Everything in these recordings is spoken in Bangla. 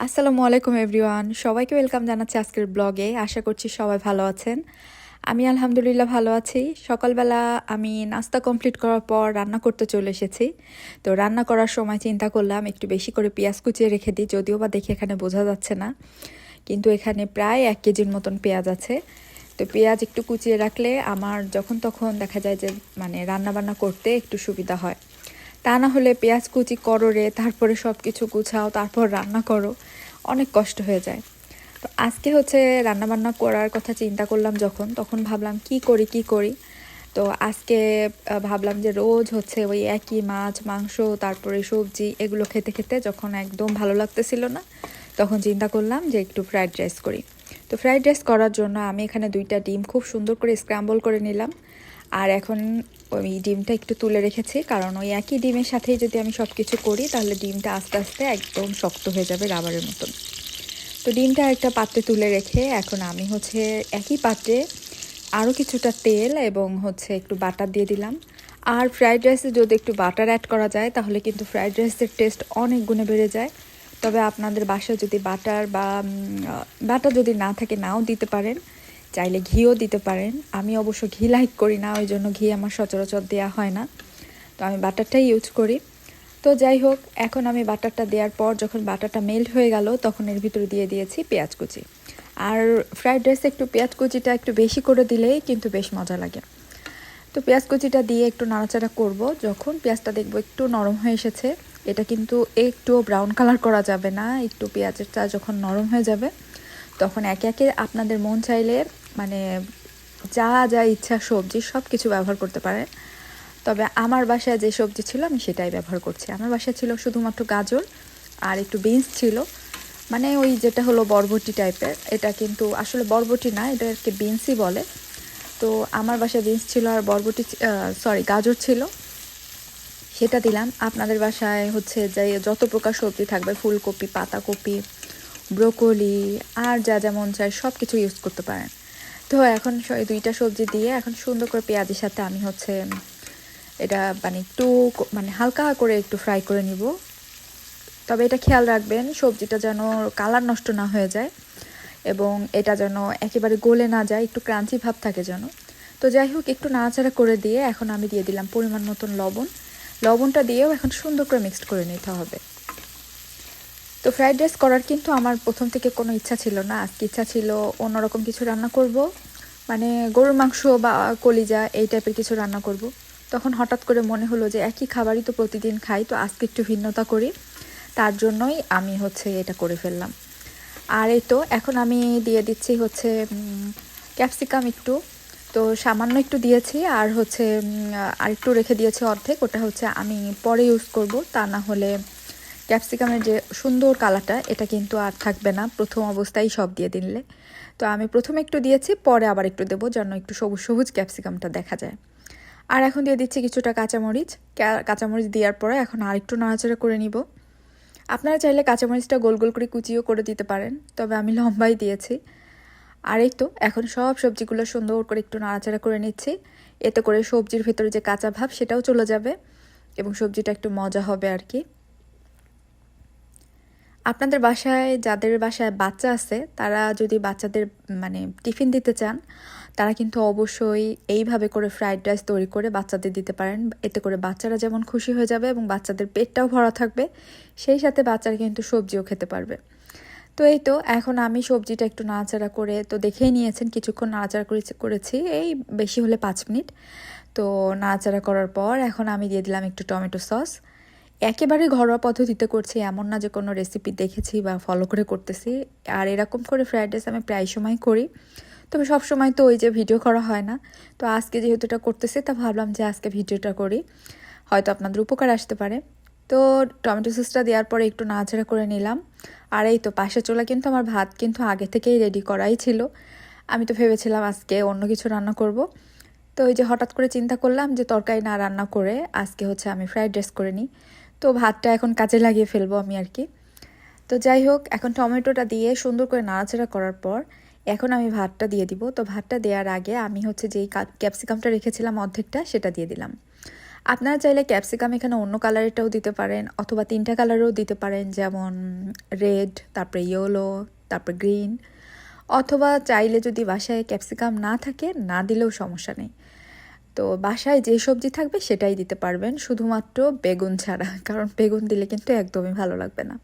আসসালামু আলাইকুম, এভরিওয়ান। সবাইকে ওয়েলকাম জানাচ্ছি আজকের ব্লগে। আশা করছি সবাই ভালো আছেন। আমি আলহামদুলিল্লাহ ভালো আছি। সকালবেলা আমি নাস্তা কমপ্লিট করার পর রান্না করতে চলে এসেছি। তো রান্না করার সময় চিন্তা করলাম, একটু বেশি করে পেঁয়াজ কুচিয়ে রেখে দিই, যদিও বা দেখে এখানে বোঝা যাচ্ছে না। কিন্তু এখানে প্রায় এক কেজির মতন পেঁয়াজ আছে। তো পেঁয়াজ একটু কুচিয়ে রাখলে আমার যখন তখন দেখা যায় যে মানে রান্না বান্না করতে একটু সুবিধা হয়। তা না হলে পেঁয়াজ কুচি করো রে, তারপরে সব কিছু গুছাও, তারপর রান্না করো। অনেক কষ্ট হয়ে যায়। তো আজকে হচ্ছে রান্না বান্না করার কথা চিন্তা করলাম যখন, তখন ভাবলাম কি করি কি করি? তো আজকে ভাবলাম যে রোজ হচ্ছে ওই একই মাছ, মাংস, তারপরে সবজি এগুলো খেতে খেতে যখন একদম ভালো লাগতেছিল না, তখন চিন্তা করলাম যে একটু ফ্রাইড রাইস করি। তো ফ্রাইড রাইস করার জন্য আমি এখানে দুইটা ডিম খুব সুন্দর করে স্ক্রাম্বল করে নিলাম। আর এখন ওই ডিমটা একটু তুলে রেখেছি, কারণ ওই একই ডিমের সাথেই যদি আমি সব কিছু করি, তাহলে ডিমটা আস্তে আস্তে একদম শক্ত হয়ে যাবে রাবারের মতন। তো ডিমটা একটা পাত্রে তুলে রেখে এখন আমি হচ্ছে একই পাত্রে আরও কিছুটা তেল এবং হচ্ছে একটু বাটার দিয়ে দিলাম। আর ফ্রাইড রাইসে যদি একটু বাটার অ্যাড করা যায়, তাহলে কিন্তু ফ্রাইড রাইসের টেস্ট অনেক গুণে বেড়ে যায়। তবে আপনাদের বাসায় যদি বাটার বা বাটার যদি না থাকে, নাও দিতে পারেন। চাইলে ঘিও দিতে পারেন। আমি অবশ্য ঘি লাইক করি না, ওই জন্য ঘি আমার সচরাচর দেওয়া হয় না। তো আমি বাটারটাই ইউজ করি। তো যাই হোক, এখন আমি বাটারটা দেওয়ার পর যখন বাটারটা মেল্ট হয়ে গেল, তখন এর ভিতরে দিয়ে দিয়েছি পেঁয়াজ কুচি। আর ফ্রাইড রাইসে একটু পেঁয়াজ কুচিটা একটু বেশি করে দিলেই কিন্তু বেশ মজা লাগে। তো পেঁয়াজ কুচিটা দিয়ে একটু নাড়াচাড়া করব। যখন পেঁয়াজটা দেখব একটু নরম হয়ে এসেছে, এটা কিন্তু একটুও ব্রাউন কালার করা যাবে না। একটু পেঁয়াজটা যখন নরম হয়ে যাবে, তখন একে একে আপনাদের মন চাইলে যা যা ইচ্ছা সবজি সব কিছু ব্যবহার করতে পারেন তবে আমার বাসায় যে সবজি ছিল আমি সেটাই ব্যবহার করছি। আমার বাসায় ছিল শুধুমাত্র গাজর আর একটু বিনস ছিল। মানে ওই যেটা হলো বরবটি টাইপের, এটা কিন্তু আসলে বরবটি না এটাকে বিনসই বলে। তো আমার বাসায় বিনস ছিল আর বরবটি সরি গাজর ছিল। সেটা দিলাম। আপনাদের বাসায় হচ্ছে যে যত প্রকার সবজি থাকবে, ফুলকপি, পাতাকপি, ব্রোকলি, আর যা যেমন চাই সব কিছু ইউজ করতে পারেন। তো এখন এই দুইটা সবজি দিয়ে এখন সুন্দর করে পেঁয়াজের সাথে আমি হচ্ছে, এটা মানে একটু মানে হালকা করে একটু ফ্রাই করে নিব। তবে এটা খেয়াল রাখবেন, সবজিটা যেন কালার নষ্ট না হয়ে যায় এবং এটা যেন একেবারে গলে না যায়, একটু ক্রাঞ্চি ভাব থাকে যেন। তো যাই হোক, একটু নাড়াচাড়া করে দিয়ে এখন আমি দিয়ে দিলাম পরিমাণ মতন লবণ। লবণটা দিয়েও এখন সুন্দর করে মিক্সড করে নিতে হবে। তো ফ্রাইড রাইস করার কিন্তু আমার প্রথম থেকে কোনো ইচ্ছা ছিল না। আজকে ইচ্ছা ছিল অন্যরকম কিছু রান্না করব। মানে গরুর মাংস বা কলিজা এই টাইপের কিছু রান্না করব। তখন হঠাৎ করে মনে হলো যে একই খাবারই তো প্রতিদিন খাই, তো আজকে একটু ভিন্নতা করি। তার জন্যই আমি হচ্ছে এটা করে ফেললাম। আর এই তো, এখন আমি দিয়ে দিচ্ছি হচ্ছে ক্যাপসিকাম একটু। তো সামান্য একটু দিয়েছি আর হচ্ছে আর একটু রেখে দিয়েছি অর্ধেক। ওটা হচ্ছে আমি পরে ইউজ করব, তা না হলে ক্যাপসিকামের যে সুন্দর কালারটা, এটা কিন্তু আর থাকবে না। প্রথম অবস্থায় সব দিয়ে দিলে। তো আমি প্রথমে একটু দিয়েছি, পরে আবার একটু দেবো যেন একটু সবুজ সবুজ ক্যাপসিকামটা দেখা যায়। আর এখন দিয়ে দিচ্ছি কিছুটা কাঁচামরিচ। কাঁচামরিচ দেওয়ার পরে এখন আর একটু নাড়াচাড়া করে নিব। আপনারা চাইলে কাঁচামরিচটা গোল গোল করে কুচিও করে দিতে পারেন, তবে আমি লম্বাই দিয়েছি। আর এই তো, এখন সব সবজিগুলো সুন্দর করে একটু নাড়াচাড়া করে নিচ্ছি। এতে করে সবজির ভেতরে যে কাঁচা ভাব, সেটাও চলে যাবে এবং সবজিটা একটু মজা হবে আর কি। আপনাদের বাসায়, যাদের বাসায় বাচ্চা আছে, তারা যদি বাচ্চাদের মানে টিফিন দিতে চান, তারা কিন্তু অবশ্যই এইভাবে করে ফ্রাইড রাইস তৈরি করে বাচ্চাদের দিতে পারেন। এতে করে বাচ্চারা যেমন খুশি হয়ে যাবে এবং বাচ্চাদের পেটটাও ভরা থাকবে, সেই সাথে বাচ্চারা কিন্তু সবজিও খেতে পারবে। তো এই তো, এখন আমি সবজিটা একটু নাড়াচাড়া করে, তো দেখেই নিয়েছেন, কিছুক্ষণ নাড়াচাড়া করেছি করেছি, এই বেশি হলে পাঁচ মিনিট। তো নাড়াচাড়া করার পর এখন আমি দিয়ে দিলাম একটু টমেটো সস। একেবারে ঘরোয়া পদ্ধতিতে করছি, এমন না যে কোনো রেসিপি দেখেছি বা ফলো করে করতেছি। আর এরকম করে ফ্রাইড রাইস আমি প্রায় সময় করি। তবে সব সময় তো ওই যে ভিডিও করা হয় না। তো আজকে যেহেতু এটা করতেছি, তা ভাবলাম যে আজকে ভিডিওটা করি। হয়তো আপনাদের উপকার আসতে পারে। তো টমেটো সসটা দেওয়ার পরে একটু নাড়াচাড়া করে নিলাম। আর এই তো পাশে চলে কিন্তু আমার ভাত কিন্তু আগে থেকেই রেডি করাই ছিল। আমি তো ভেবেছিলাম আজকে অন্য কিছু রান্না করব। তো ওই যে হঠাৎ করে চিন্তা করলাম যে তরকারি না রান্না করে আজকে হচ্ছে আমি ফ্রাইড রাইস করে নিই। তো ভাতটা এখন কাজে লাগিয়ে ফেলব আমি আর কি। তো যাই হোক, এখন টমেটোটা দিয়ে সুন্দর করে নাড়াচাড়া করার পর এখন আমি ভাতটা দিয়ে দিব। তো ভাতটা দেওয়ার আগে আমি হচ্ছে যেই ক্যাপসিকামটা রেখেছিলাম অর্ধেকটা সেটা দিয়ে দিলাম। আপনারা চাইলে ক্যাপসিকাম এখানে অন্য কালারেরটাও দিতে পারেন অথবা তিনটা কালারও দিতে পারেন, যেমন রেড, তারপরে ইয়েলো, তারপরে গ্রিন। অথবা চাইলে যদি বাসায় ক্যাপসিকাম না থাকে, না দিলেও সমস্যা নেই। তো বাসায় যে সবজি থাকবে সেটাই দিতে পারবেন, শুধুমাত্র বেগুন ছাড়া। কারণ বেগুন দিলে কিন্তু একদমই ভালো লাগবে না।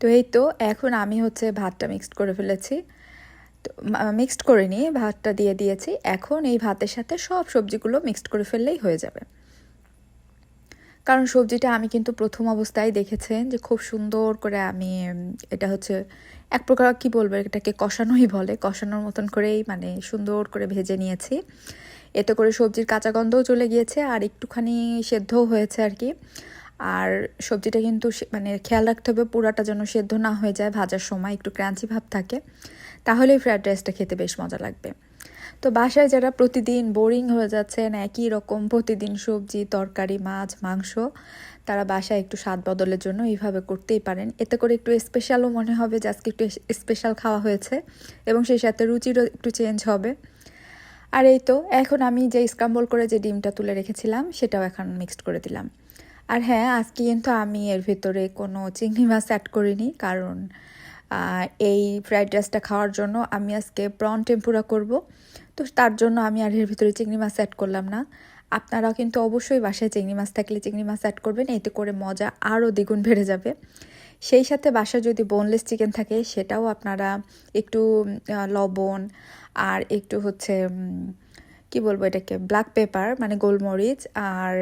তো এই তো, এখন আমি হচ্ছে ভাতটা মিক্সড করে ফেলেছি। তো মিক্সড করে নিয়ে ভাতটা দিয়ে দিয়েছি। এখন এই ভাতের সাথে সব সবজিগুলো মিক্সড করে ফেললেই হয়ে যাবে। কারণ সবজিটা আমি কিন্তু প্রথম অবস্থায় দেখেছেন যে খুব সুন্দর করে আমি, এটা হচ্ছে এক প্রকার কি বলব, এটাকে কষানোই বলে। কষানোর মতন করেই মানে সুন্দর করে ভেজে নিয়েছি। এতে করে সবজির কাঁচা গন্ধও চলে গিয়েছে আর একটুখানি সেদ্ধও হয়েছে আর কি। আর সবজিটা কিন্তু মানে খেয়াল রাখতে হবে পুরাটা যেন সেদ্ধ না হয়ে যায় ভাজার সময়, একটু ক্রাঞ্চি ভাব থাকে। তাহলেই ফ্রায়েড রাইসটা খেতে বেশ মজা লাগবে। তো বাসায় যারা প্রতিদিন বোরিং হয়ে যাচ্ছেন, একই রকম প্রতিদিন সবজি, তরকারি, মাছ, মাংস, তারা বাসায় একটু স্বাদ বদলের জন্য এইভাবে করতেই পারেন। এতে করে একটু স্পেশালও মনে হবে যে আজকে একটু স্পেশাল খাওয়া হয়েছে এবং সেই সাথে রুচিরও একটু চেঞ্জ হবে। আর এই তো, এখন আমি যে স্ক্রাম্বল করে যে ডিমটা তুলে রেখেছিলাম, সেটাও এখন মিক্সড করে দিলাম। আর হ্যাঁ আজকে কিন্তু আমি এর ভেতরে কোনো চিংড়ি মাছ অ্যাড করিনি, কারণ এই ফ্রাইড রাইসটা খাওয়ার জন্য আমি আজকে প্রন টেম্পুরা করব। তো তার জন্য আমি আর এর ভিতরে চিংড়ি মাছ অ্যাড করলাম না। আপনারাও কিন্তু অবশ্যই বাসায় চিংড়ি মাছ থাকলে চিংড়ি মাছ অ্যাড করবেন, এতে করে মজা আরও দ্বিগুণ বেড়ে যাবে। সেই সাথে বাসায় যদি বোনলেস চিকেন থাকে, সেটাও আপনারা একটু লবণ আর একটু হচ্ছে কি বলব এটাকে ব্ল্যাক পেপার মানে গোলমরিচ আর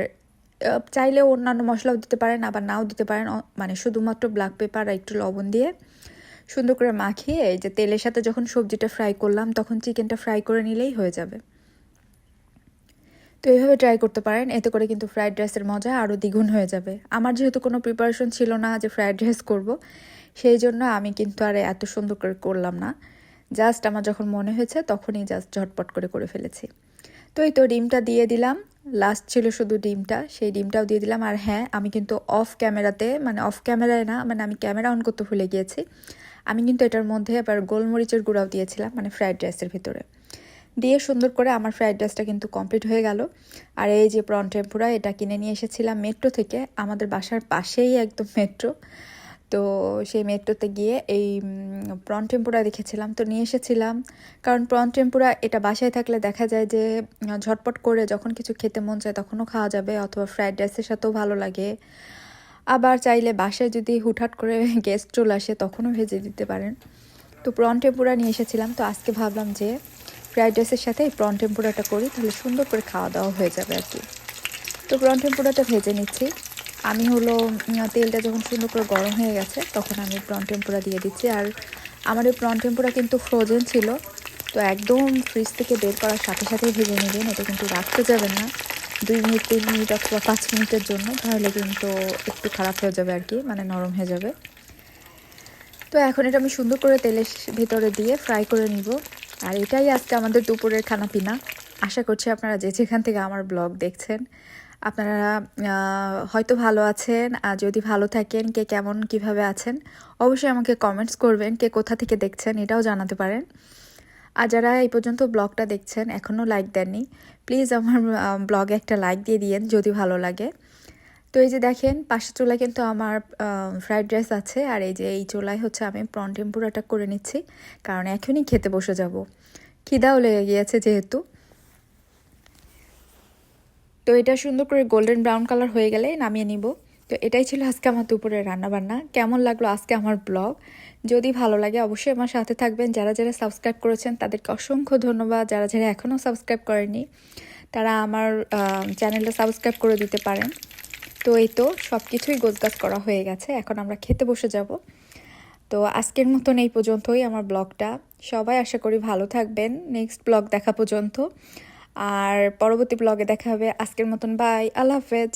চাইলে অন্যান্য মশলাও দিতে পারেন, আবার নাও দিতে পারেন মানে শুধুমাত্র ব্ল্যাক পেপার আর একটু লবণ দিয়ে সুন্দর করে মাখিয়ে, এই যে তেলের সাথে যখন সবজিটা ফ্রাই করলাম, তখন চিকেনটা ফ্রাই করে নিলেই হয়ে যাবে। তো এইভাবে ট্রাই করতে পারেন। এতে করে কিন্তু ফ্রাইড রাইসের মজা আরও দ্বিগুণ হয়ে যাবে। আমার যেহেতু কোনো প্রিপারেশন ছিল না যে ফ্রাইড রাইস করব, সেই জন্য আমি কিন্তু আর এত সুন্দর করে করলাম না। জাস্ট আমার যখন মনে হয়েছে তখনই জাস্ট ঝটপট করে করে ফেলেছি। তো এই তো ডিমটা দিয়ে দিলাম। লাস্ট ছিল শুধু ডিমটা, সেই ডিমটাও দিয়ে দিলাম। আর হ্যাঁ আমি কিন্তু অফ ক্যামেরাতে মানে অফ ক্যামেরায় না মানে আমি ক্যামেরা অন করতে ভুলে গিয়েছি। আমি কিন্তু এটার মধ্যে আবার গোলমরিচের গুঁড়াও দিয়েছিলাম মানে ফ্রাইড রাইসের ভিতরে। দিয়ে সুন্দর করে আমার ফ্রাইড রাইসটা কিন্তু কমপ্লিট হয়ে গেল। আর এই যে প্রন টেম্পুরা এটা কিনে নিয়ে এসেছিলাম মেট্রো থেকে, আমাদের বাসার পাশেই একদম মেট্রো তো সেই মেট্রোতে গিয়ে এই প্রন টেম্পুরা দেখেছিলাম, তো নিয়ে এসেছিলাম। কারণ প্রন টেম্পুরা এটা বাসায় থাকলে দেখা যায় যে ঝটপট করে যখন কিছু খেতে মন চায় তখনও খাওয়া যাবে, অথবা ফ্রাইড রাইসের সাথেও ভালো লাগে। আবার চাইলে বাসায় যদি হুটহাট করে গেস্ট চলে আসে তখনও ভেজে দিতে পারেন। তো প্রন টেম্পুরা নিয়ে এসেছিলাম, তো আজকে ভাবলাম যে ফ্রাইড রাইসের সাথে এই প্রন টেম্পুরাটা করি, তাহলে সুন্দর করে খাওয়া দাওয়া হয়ে যাবে আর কি। তো প্রন টেম্পুরাটা ভেজে নিচ্ছি। আমি হলো তেলটা যখন সুন্দর করে গরম হয়ে গেছে, তখন আমি প্রন টেম্পুরা দিয়ে দিচ্ছি। আর আমার এই প্রন টেম্পুরা কিন্তু ফ্রোজেন ছিল, তো একদম ফ্রিজ থেকে বের করার সাথে সাথেই ভেজে নেবেন। এটা কিন্তু রাখতে যাবে না। দুই মিনিট, তিন মিনিট অথবা পাঁচ মিনিটের জন্য, তাহলে কিন্তু একটু খারাপ হয়ে যাবে আর কি মানে নরম হয়ে যাবে। তো এখন এটা আমি সুন্দর করে তেলের ভিতরে দিয়ে ফ্রাই করে নিব। আর এটাই আজকে আমাদের দুপুরের খানা পিনা আশা করছি আপনারা যে যেখান থেকে আমার ব্লগ দেখছেন, আপনারা হয়তো ভালো আছেন, আর যদি ভালো থাকেন, কে কেমন, কীভাবে আছেন, অবশ্যই আমাকে কমেন্টস করবেন, কে কোথা থেকে দেখছেন, এটাও জানাতে পারেন। আর যারা এই পর্যন্ত ব্লগটা দেখছেন এখনও লাইক দেননি প্লিজ আমার ব্লগে একটা লাইক দিয়ে দিয়েন, যদি ভালো লাগে। তো এই যে দেখেন, পাশের চুলায় কিন্তু আমার ফ্রাইড রাইস আছে। আর এই যে এই চুলায় হচ্ছে আমি প্রন টেম্পুরাটা করে নিচ্ছি। কারণ এখনই খেতে বসে যাব। খিদাও লেগে গিয়েছে যেহেতু। তো এটা সুন্দর করে গোল্ডেন ব্রাউন কালার হয়ে গেলে নামিয়ে নিব। তো এটাই ছিল আজকে আমার দুপুরের রান্নাবান্না। কেমন লাগল আজকে আমার ব্লগ যদি ভালো লাগে অবশ্যই আমার সাথে থাকবেন। যারা যারা সাবস্ক্রাইব করেছেন, তাদেরকে অসংখ্য ধন্যবাদ। যারা যারা এখনও সাবস্ক্রাইব করেনি তারা আমার চ্যানেলটা সাবস্ক্রাইব করে দিতে পারেন। তো এই তো সব কিছুই গোছগাছ করা হয়ে গেছে, এখন আমরা খেতে বসে যাব। তো আজকের মতন এই পর্যন্তই আমার ব্লগটা। সবাই আশা করি ভালো থাকবেন। নেক্সট ব্লগ দেখা পর্যন্ত। আর পরবর্তী ব্লগে দেখা হবে। আজকের মতন বাই আল্লাহ হাফেজ।